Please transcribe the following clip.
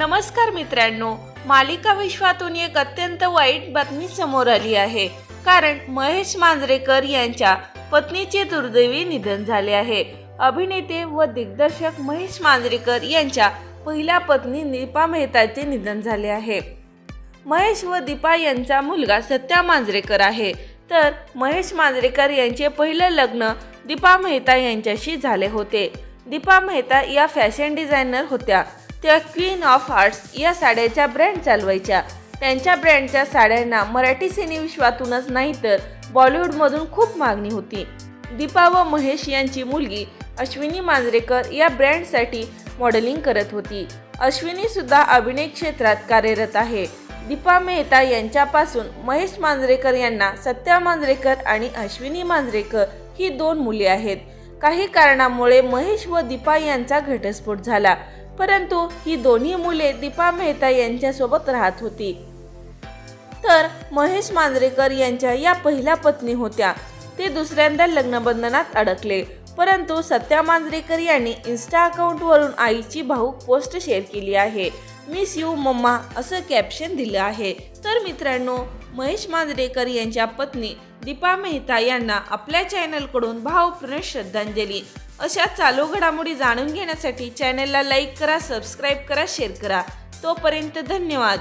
नमस्कार मित्रांनो मालिका विश्वातून एक अत्यंत वाईट बातमी समोर आली आहे. कारण महेश मांजरेकर यांच्या पत्नीचे दुर्दैवी निधन झाले आहे. अभिनेते व दिग्दर्शक महेश मांजरेकर यांच्या पहिल्या पत्नी दीपा मेहताचे निधन झाले आहे. महेश व दीपा यांचा मुलगा सत्या मांजरेकर आहे. तर महेश मांजरेकर यांचे पहिलं लग्न दीपा मेहता यांच्याशी झाले होते. दीपा मेहता या फॅशन डिझायनर होत्या. त्या क्वीन ऑफ आर्ट्स या साड्याच्या ब्रँड चालवायच्या. त्यांच्या ब्रँडच्या साड्यांना मराठी सिनेविश्वातूनच नाही तर बॉलिवूडमधून खूप मागणी होती. दीपा व महेश यांची मुलगी अश्विनी मांजरेकर या ब्रँडसाठी मॉडेलिंग करत होती. अश्विनी सुद्धा अभिनय क्षेत्रात कार्यरत आहे. दीपा मेहता यांच्यापासून महेश मांजरेकर यांना सत्या मांजरेकर आणि अश्विनी मांजरेकर ही दोन मुले आहेत. काही कारणामुळे महेश व दीपा यांचा घटस्फोट झाला. परंतु ही दोन्ही मुले दीपा मेहता यांच्यासोबत राहत होती. तर महेश मांजरेकर यांच्या या पहिल्या पत्नी होत्या. ते दुसऱ्यांदा लग्नबंधनात अडकले. परंतु सत्या मांजरेकर यांनी इन्स्टा अकाउंटवरून आईची भाऊक पोस्ट शेअर केली आहे. मिस यू मम्मा असं कॅप्शन दिलं आहे. तर मित्रांनो महेश मांजरेकर यांच्या पत्नी दीपा मेहता यांना आपल्या चॅनलकडून भावपूर्ण श्रद्धांजली. अशा चालू घडामोडी जाणून घेण्यासाठी चॅनलला लाईक करा सबस्क्राईब करा शेअर करा. तोपर्यंत धन्यवाद.